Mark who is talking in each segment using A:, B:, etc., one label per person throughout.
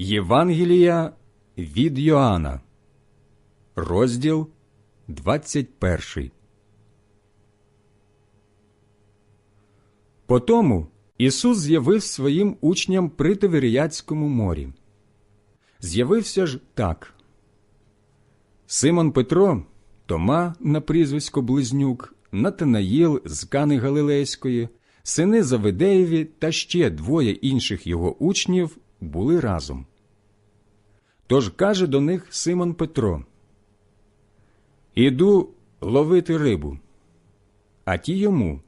A: Євангелія від Йоанна, розділ 21. Потому Ісус з'явив своїм учням при Тиверіяцькому морі. З'явився ж так. Симон Петро, Тома на прізвисько Близнюк, Натанаїл з Кани Галилейської, сини Завидеєві та ще двоє інших його учнів були разом. Тож каже до них Симон Петро: Іду ловити рибу. А ті йому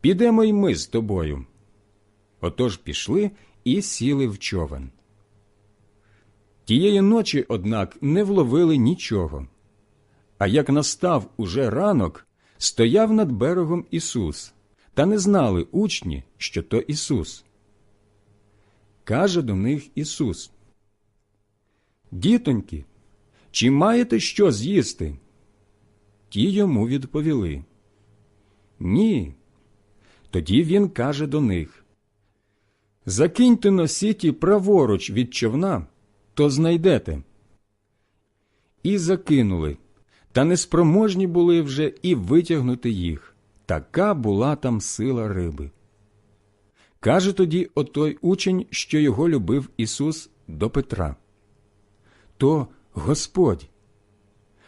A: Підемо й ми з тобою. Отож пішли і сіли в човен. Тієї ночі, однак, не вловили нічого. А як настав уже ранок, стояв над берегом Ісус, та не знали учні, що то Ісус. Каже до них Ісус. Дітоньки, чи маєте що з'їсти? Ті йому відповіли. Ні. Тоді він каже до них Закиньте носіті праворуч від човна, то знайдете. І закинули, та неспроможні були вже і витягнути їх. Така була там сила риби. Каже тоді отой учень, що його любив Ісус до Петра. То Господь.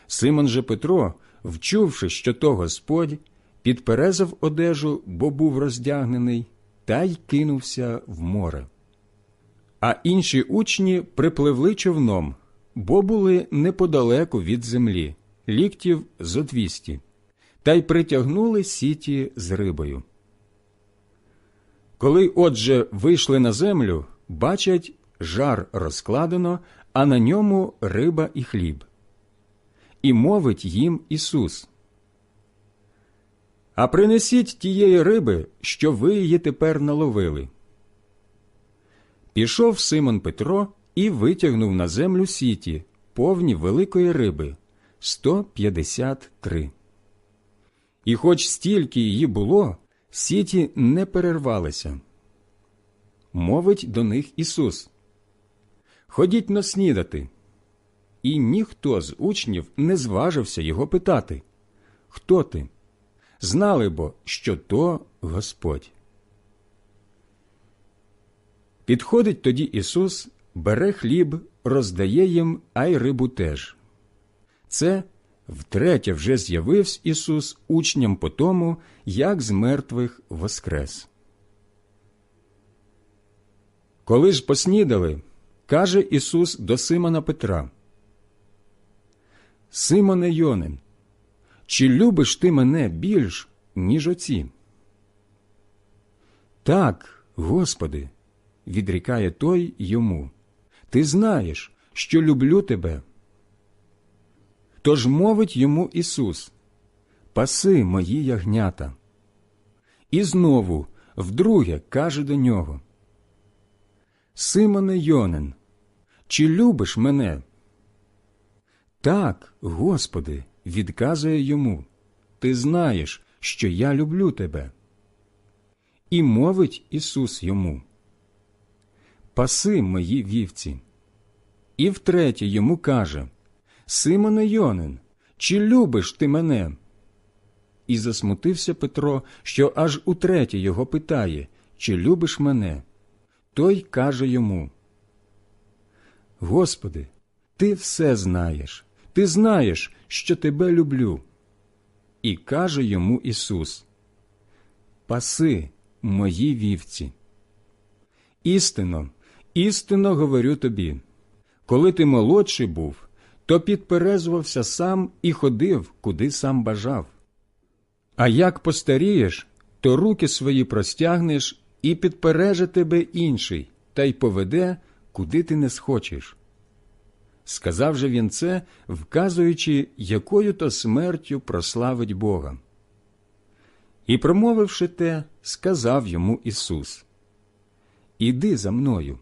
A: Симон же Петро, вчувши, що то Господь, підперезав одежу, бо був роздягнений, та й кинувся в море. А інші учні припливли човном, бо були неподалеку від землі, ліктів зо двісті, та й притягнули сіті з рибою. Коли отже вийшли на землю, бачать, жар розкладено, а на ньому риба і хліб. І мовить їм Ісус. А принесіть тієї риби, що ви її тепер наловили. Пішов Симон Петро і витягнув на землю сіті, повні великої риби 153. І хоч стільки її було, сіті не перервалися. Мовить до них Ісус. Ходіть но снідати. І ніхто з учнів не зважився його питати Хто ти? Знали бо, що то Господь. Підходить тоді Ісус, бере хліб, роздає їм, а й рибу теж. Це втретє вже з'явився Ісус учням по тому, як з мертвих воскрес. Коли ж поснідали, каже Ісус до Симона Петра. Симоне Йонин, чи любиш ти мене більш, ніж оці? Так, Господи, відрікає той йому. Ти знаєш, що люблю тебе. Тож мовить йому Ісус Паси мої ягнята. І знову вдруге каже до нього Симоне Йонин, чи любиш мене? Так, Господи, відказує йому Ти знаєш, що я люблю тебе. І мовить Ісус йому Паси мої вівці. І втретє йому каже Симоне Йонин, чи любиш ти мене? І засмутився Петро, що аж утретє його питає Чи любиш мене? Той каже йому Господи, ти все знаєш, ти знаєш, що тебе люблю. І каже йому Ісус Паси мої вівці. Істинно, істинно говорю тобі, коли ти молодший був, то підперезувався сам і ходив, куди сам бажав. А як постарієш, то руки свої простягнеш і підпереже тебе інший, та й поведе, куди ти не схочеш. Сказав же він це, вказуючи, якою то смертю прославить Бога. І, промовивши те, сказав йому Ісус Іди за мною.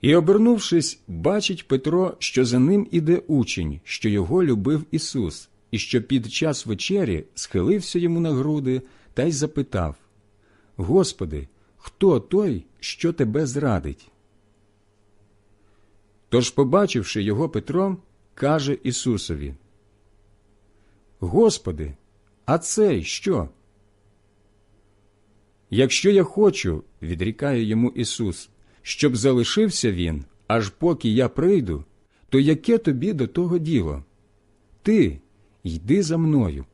A: І, обернувшись, бачить Петро, що за ним іде учень, що його любив Ісус, і що під час вечері схилився йому на груди та й запитав Господи, хто той, що тебе зрадить. Тож, побачивши його Петро, каже Ісусові: Господи, а цей що? Якщо я хочу, відрікає йому Ісус, щоб залишився він, аж поки я прийду, то яке тобі до того діло? Ти йди за мною.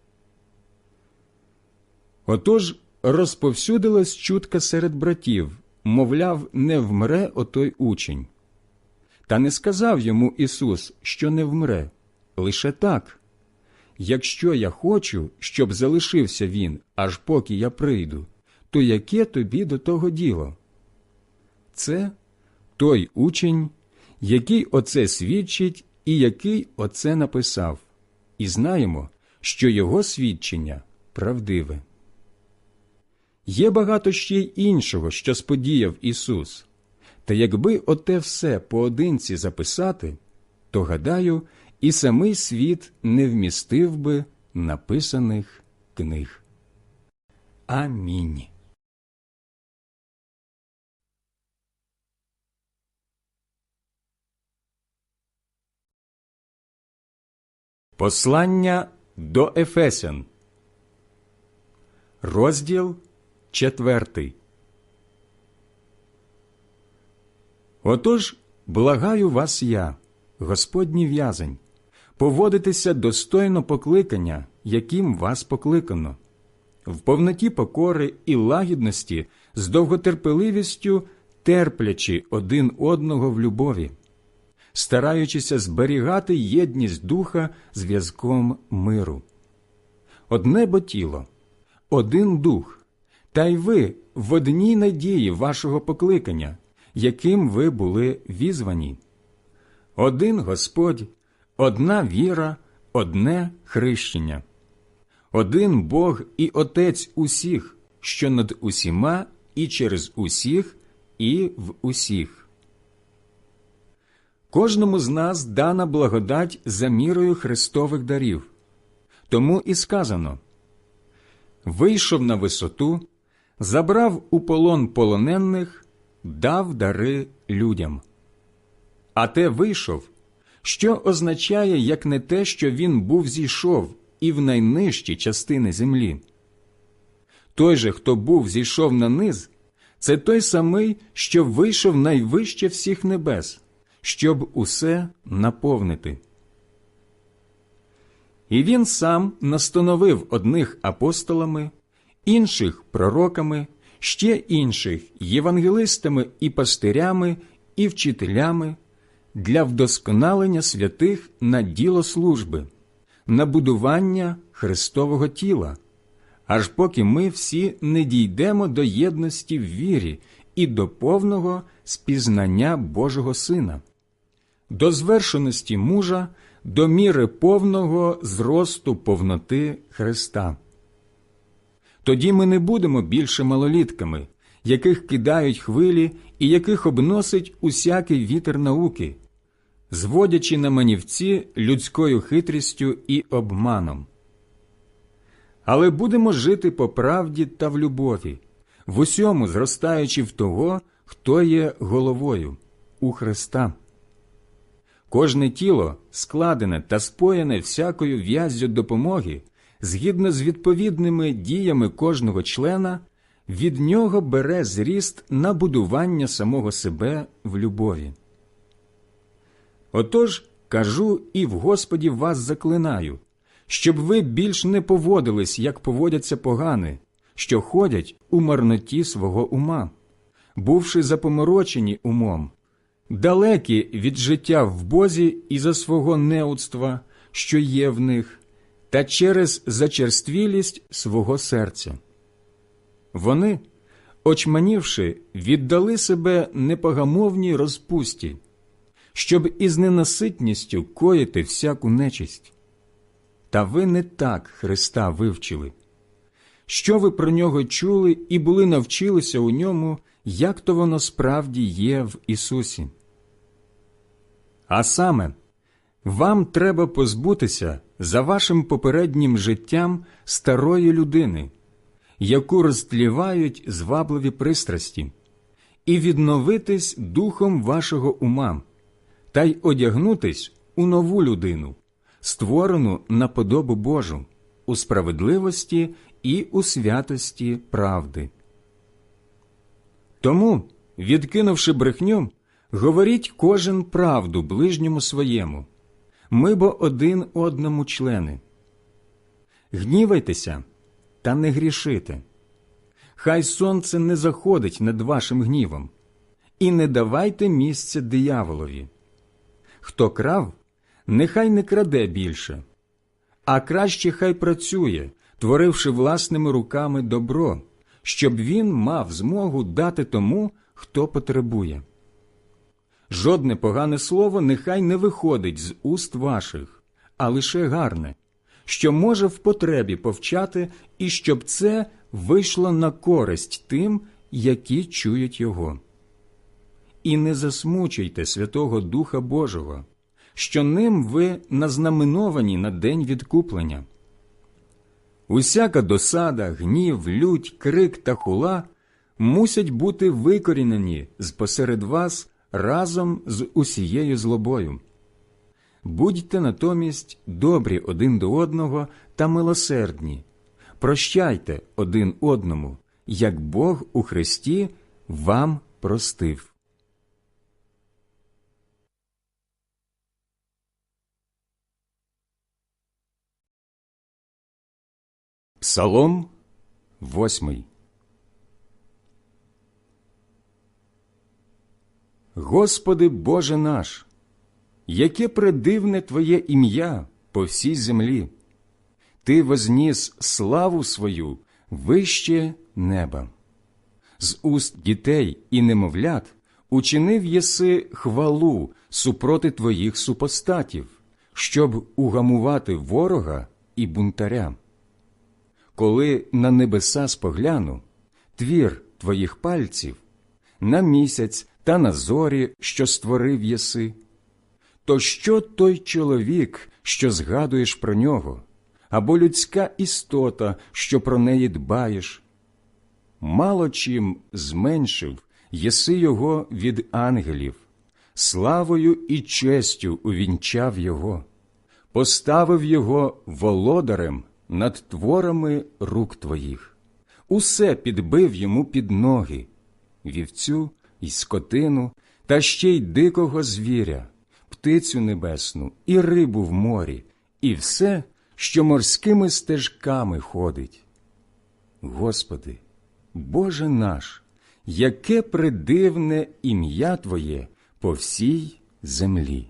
A: Отож розповсюдилась чутка серед братів, мовляв, не вмре отой учень. Та не сказав йому Ісус, що не вмре, лише так. Якщо я хочу, щоб залишився він, аж поки я прийду, то яке тобі до того діло? Це той учень, який оце свідчить і який оце написав, і знаємо, що його свідчення правдиве. Є багато ще й іншого, що сподіяв Ісус. Та якби оте все поодинці записати, то, гадаю, і самий світ не вмістив би написаних книг. Амінь. Послання до Ефесян, розділ четвертий. Отож, благаю вас я, Господній в'язень, поводитися достойно покликання, яким вас покликано, в повноті покори і лагідності, з довготерпеливістю терплячи один одного в любові, стараючися зберігати єдність духа зв'язком миру. Одне бо тіло, один дух, та й ви в одній надії вашого покликання яким ви були візвані. Один Господь, одна віра, одне хрещення, один Бог і Отець усіх, що над усіма і через усіх, і в усіх. Кожному з нас дана благодать за мірою Христових дарів. Тому і сказано вийшов на висоту, забрав у полон полонених дав дари людям. А те вийшов, що означає, як не те, що він був зійшов і в найнижчі частини землі. Той же, хто був зійшов на низ, це той самий, що вийшов найвище всіх небес, щоб усе наповнити. І він сам настановив одних апостолами, інших пророками ще інших євангелистами і пастирями і вчителями для вдосконалення святих на діло служби, на будування Христового тіла, аж поки ми всі не дійдемо до єдності в вірі і до повного спізнання Божого Сина, до звершеності мужа, до міри повного зросту повноти Христа. Тоді ми не будемо більше малолітками, яких кидають хвилі і яких обносить усякий вітер науки, зводячи на манівці людською хитрістю і обманом. Але будемо жити по правді та в любові, в усьому зростаючи в того, хто є головою у Христа. Кожне тіло складене та споєне всякою в'яззю допомоги згідно з відповідними діями кожного члена, від нього бере зріст на будування самого себе в любові. Отож кажу і в Господі вас заклинаю, щоб ви більш не поводились, як поводяться погани, що ходять у марноті свого ума, бувши запоморочені умом, далекі від життя в Бозі і за свого неудства, що є в них та через зачерствілість свого серця. Вони, очманівши, віддали себе непогамовній розпусті, щоб із ненаситністю коїти всяку нечисть. Та ви не так Христа вивчили. Що ви про нього чули і були навчилися у ньому, як то воно справді є в Ісусі? А саме, вам треба позбутися за вашим попереднім життям старої людини, яку розтлівають звабливі пристрасті, і відновитись духом вашого ума, та й одягнутись у нову людину, створену на подобу Божу, у справедливості і у святості правди. Тому, відкинувши брехню, говоріть кожен правду ближньому своєму, ми бо один одному члени. Гнівайтеся та не грішите. Хай сонце не заходить над вашим гнівом, і не давайте місця дияволові. Хто крав, нехай не краде більше, а краще хай працює, творивши власними руками добро, щоб він мав змогу дати тому, хто потребує. Жодне погане слово нехай не виходить з уст ваших, а лише гарне, що може в потребі повчати, і щоб це вийшло на користь тим, які чують його. І не засмучуйте Святого Духа Божого, що ним ви назнаменовані на день відкуплення. Усяка досада, гнів, лють, крик та хула мусять бути викорінені з посеред вас разом з усією злобою. Будьте натомість добрі один до одного та милосердні, прощайте один одному, як Бог у Христі вам простив. Псалом восьмий Господи Боже наш, яке предивне Твоє ім'я по всій землі, Ти возніс славу свою вище неба. З уст дітей і немовлят учинив єси хвалу супроти Твоїх супостатів, щоб угамувати ворога і бунтаря. Коли на небеса спогляну, твір Твоїх пальців, на місяць та на зорі, що створив єси, то що той чоловік, що згадуєш про нього, або людська істота, що про неї дбаєш? Мало чим зменшив єси його від ангелів, славою і честю увінчав його, поставив його володарем над творами рук твоїх, усе підбив йому під ноги, вівцю і скотину, та ще й дикого звіря, птицю небесну і рибу в морі, і все, що морськими стежками ходить. Господи, Боже наш, яке придивне ім'я Твоє по всій землі.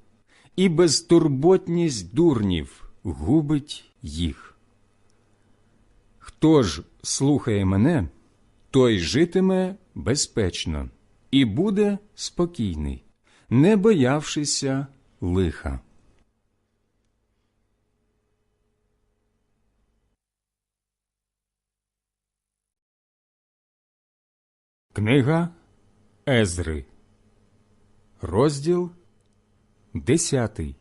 A: і безтурботність дурнів губить їх. Хто ж слухає мене, той житиме безпечно і буде спокійний, не боявшися лиха. Книга Езри, розділ десятий.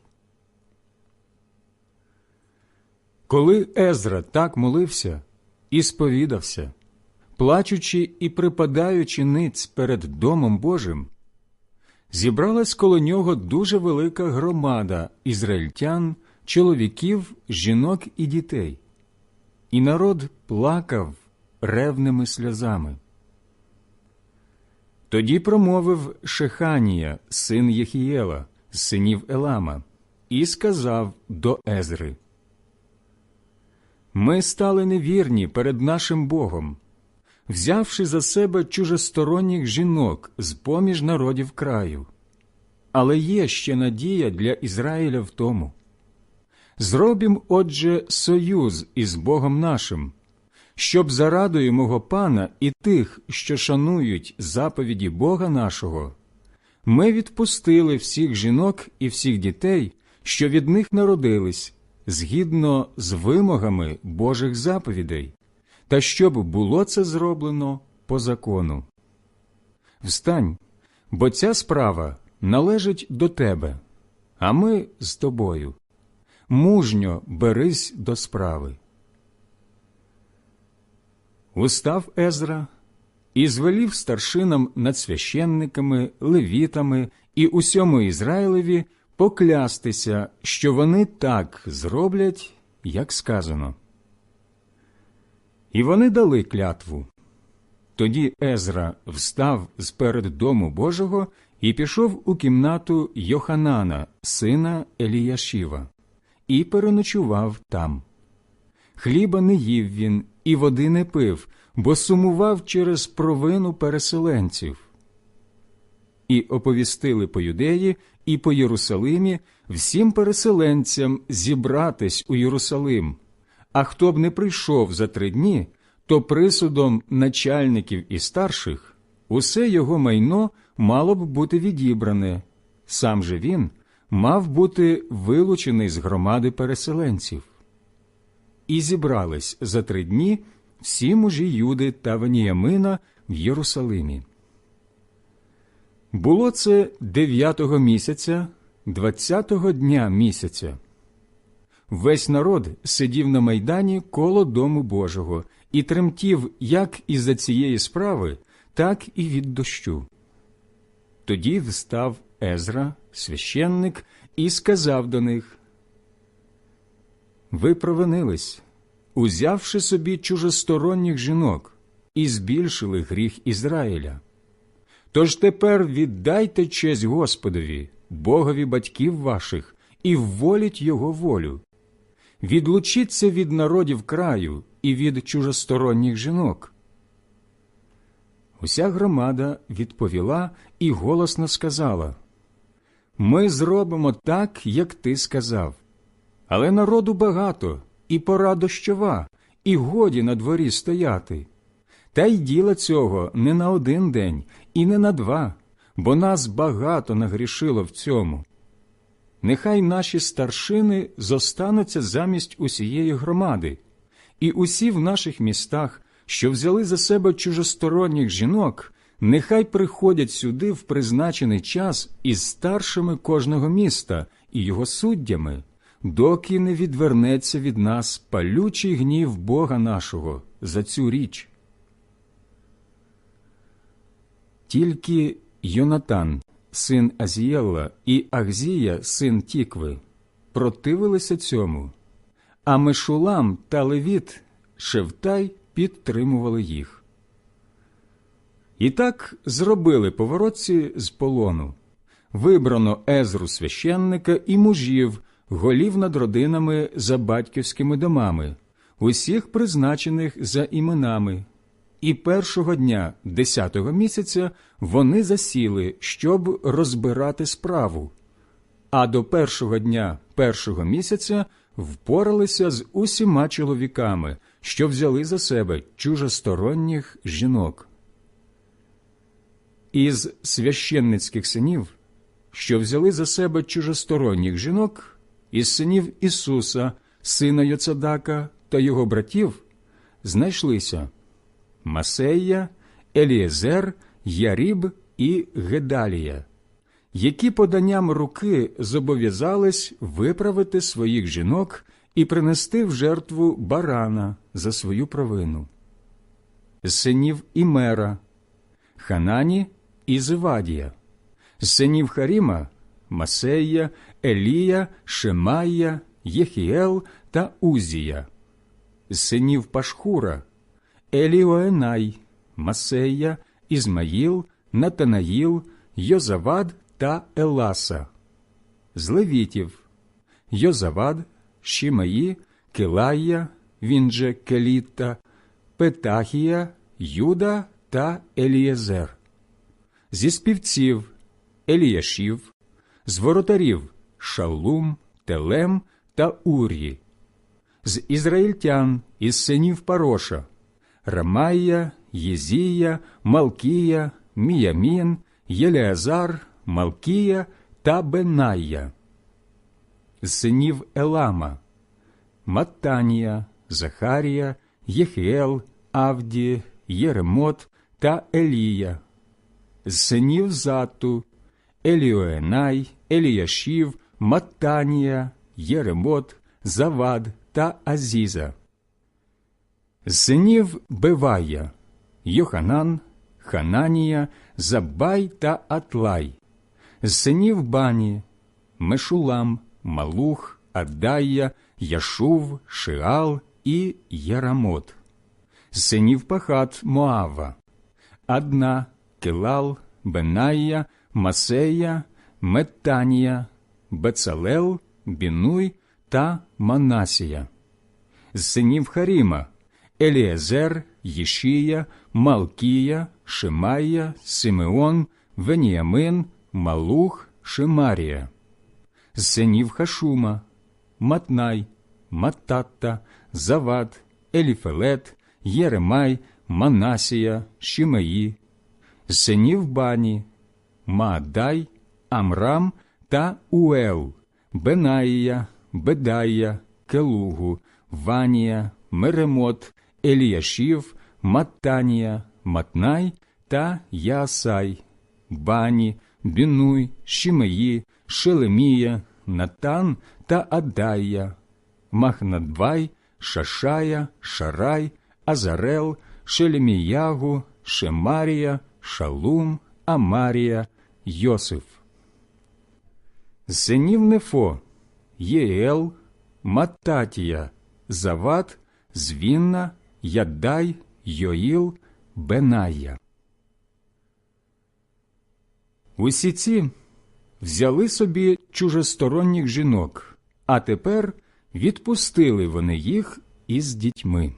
A: Коли Езра так молився і сповідався, плачучи і припадаючи ниць перед Домом Божим, зібралась коло нього дуже велика громада ізраїльтян, чоловіків, жінок і дітей, і народ плакав ревними сльозами. Тоді промовив Шеханія, син Єхієла, синів Елама, і сказав до Езри ми стали невірні перед нашим Богом, взявши за себе чужесторонніх жінок з поміж народів краю. Але є ще надія для Ізраїля в тому. Зробім, отже, союз із Богом нашим, щоб за радою мого пана і тих, що шанують заповіді Бога нашого, ми відпустили всіх жінок і всіх дітей, що від них народились, згідно з вимогами Божих заповідей, та щоб було це зроблено по закону. Встань, бо ця справа належить до тебе. а ми з тобою. Мужньо берись до справи. Устав Езра і звелів старшинам над священниками, левітами і усьому Ізраїлеві поклястися, що вони так зроблять, як сказано. І вони дали клятву. Тоді Езра встав з перед дому Божого і пішов у кімнату Йоханана, сина Еліяшіва, і переночував там. Хліба не їв він і води не пив, бо сумував через провину переселенців. І оповістили по юдеї і по Єрусалимі всім переселенцям зібратись у Єрусалим. А хто б не прийшов за три дні, то присудом начальників і старших усе його майно мало б бути відібране. Сам же він мав бути вилучений з громади переселенців. І зібрались за три дні всі мужі Юди та Веніямина в Єрусалимі. Було це дев'ятого місяця, двадцятого дня місяця. Весь народ сидів на майдані коло дому Божого і тремтів як із за цієї справи, так і від дощу. Тоді встав Езра, священник, і сказав до них Ви провинились, узявши собі чужосторонніх жінок, і збільшили гріх Ізраїля. Тож тепер віддайте честь Господові, Богові батьків ваших, і вволіть Його волю. Відлучіться від народів краю і від чужосторонніх жінок. Уся громада відповіла і голосно сказала Ми зробимо так, як ти сказав. Але народу багато, і пора дощова, і годі на дворі стояти. Та й діла цього не на один день і не на два, бо нас багато нагрішило в цьому. Нехай наші старшини зостануться замість усієї громади, і усі в наших містах, що взяли за себе чужосторонніх жінок, нехай приходять сюди в призначений час із старшими кожного міста і його суддями, доки не відвернеться від нас палючий гнів Бога нашого за цю річ. Тільки Йонатан, син Азієлла, і Ахзія, син Тікви, противилися цьому, а Мешулам та Левіт, Шевтай підтримували їх. І так зробили поворотці з полону. Вибрано Езру священника і мужів, голів над родинами за батьківськими домами, усіх призначених за іменами, і першого дня десятого місяця вони засіли, щоб розбирати справу, а до першого дня першого місяця впоралися з усіма чоловіками, що взяли за себе чужосторонніх жінок. Із священницьких синів, що взяли за себе чужосторонніх жінок, із синів Ісуса, сина Йоцадака та його братів, знайшлися. Масея, Елієзер, Яріб і Гедалія, які поданням руки зобов'язались виправити своїх жінок і принести в жертву барана за свою провину. Синів Імера, Ханані і Зивадія, з синів Харіма, Масея, Елія, Шемая, Єхіел та Узія, з синів Пашхура. Еліоенай, Масея, Ізмаїл, Натанаїл, Йозавад та Еласа, з левітів Йозавад, Шімаї, Келая, він же Келіта, Петахія, Юда та Елієзер, зі співців Еліяшів, з воротарів Шалум, Телем та Ур'ї, з ізраїльтян із синів Пароша. Рамая, Єзія, Малкія, Міямін, Єлеазар, Малкія та Бенайя, з синів Елама, Маттанія, Захарія, Єхіел, Авді, Єремот та Елія, з синів Зату, Еліоенай, Еліяшів, Маттанія, Єремот, Завад та Азіза. Синів Бевая, Йоханан, Хананія, Забай та Атлай, синів Бані, Мешулам, Малух, Адая, Яшув, Шиал і Ярамот, синів Пахат Моава, Адна, Килал, Бенаїя, Масея, Метанія, Бецалел, Бінуй та Манасія, з синів Харіма, Еліезер, Єшія, Малкія, Шимая, Симеон, Веніамин, Малух, Шимарія, з синів Хашума, Матнай, Мататта, Завад, Еліфелет, Єремай, Манасія, Шімеї, з синів Бані, Маадай, Амрам та Уел, Бенаїя, Бедая, Келугу, Ванія, Меремот, Еліяшів, Маттанія, Матнай та Яасай, Бані, Бінуй, Шімеї, Шелемія, Натан та Адая, Махнадбай, Шашая, Шарай, Азарел, Шелеміягу, Шемарія, Шалум, Амарія, Йосиф. Синів Нефо, Єел, Мататія, Зават, Звінна, Яддай, Йоїл, Беная. Усі ці взяли собі чужесторонніх жінок, а тепер відпустили вони їх із дітьми.